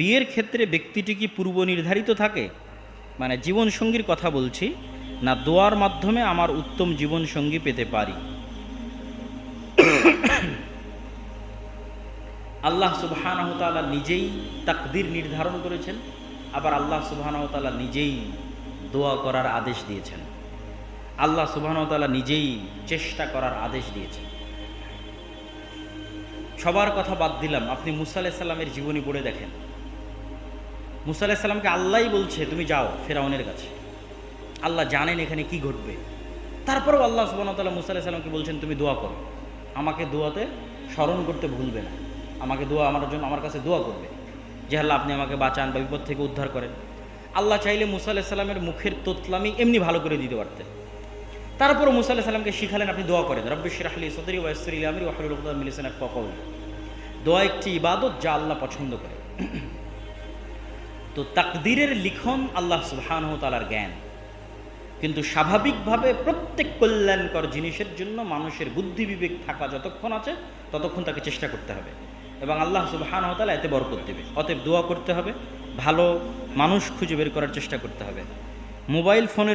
বিয়ের ক্ষেত্রে ব্যক্তিটি কি পূর্ব নির্ধারিত থাকে? মানে জীবনসঙ্গীর কথা বলছি, না দোয়ার মাধ্যমে আমার উত্তম জীবনসঙ্গী পেতে পারি? আল্লাহ সুবাহানহতালা নিজেই তাকদির নির্ধারণ করেছেন, আবার আল্লাহ সুবাহানহতালা নিজেই দোয়া করার আদেশ দিয়েছেন। আল্লাহ সুবাহানহতালা নিজেই চেষ্টা করার আদেশ দিয়েছেন। সবার কথা বাদ দিলাম, আপনি মুসা আলাইসাল্লামের জীবনী পড়ে দেখেন। মুসা আলাইসাল্লামকে আল্লাহই বলছে, তুমি যাও ফেরাউনের কাছে। আল্লাহ জানেন এখানে কি ঘটবে। তারপরেও আল্লাহ সুবাহতাল্লাহ মুসা আলাইসাল্লামকে বলছেন, তুমি দোয়া করো। আমাকে দোয়াতে স্মরণ করতে ভুলবে না। আমাকে দোয়া আমার জন্য, আমার কাছে দোয়া করবে। যে আল্লাহ আপনি আমাকে বাঁচান বা বিপদ থেকে উদ্ধার করেন। আল্লাহ চাইলে মুসা আলাইসাল্লামের মুখের তোতলামি এমনি ভালো করে দিতে পারতেন। তারপরও মুসা আলাইসাল্লামকে শিখালেন, আপনি দোয়া করেন। রব্বি শিরাহলি সদরি ওয়াসরি আমির ওয়াহরুল মিলিসান ককল দোয়া একটি ইবাদত যা আল্লাহ পছন্দ করে। তো তাকদিরের লিখন আল্লাহ সুবহান তালার জ্ঞান। কিন্তু স্বাভাবিকভাবে প্রত্যেক কল্যাণকর জিনিসের জন্য মানুষের বুদ্ধি বিবেক থাকা যতক্ষণ আছে, ততক্ষণ তাকে চেষ্টা করতে হবে। এবং আল্লাহ সুবহান তালা এতে বরকত দেবে। অতএব দোয়া করতে হবে, ভালো মানুষ খুঁজে বের করার চেষ্টা করতে হবে। মোবাইল ফোনের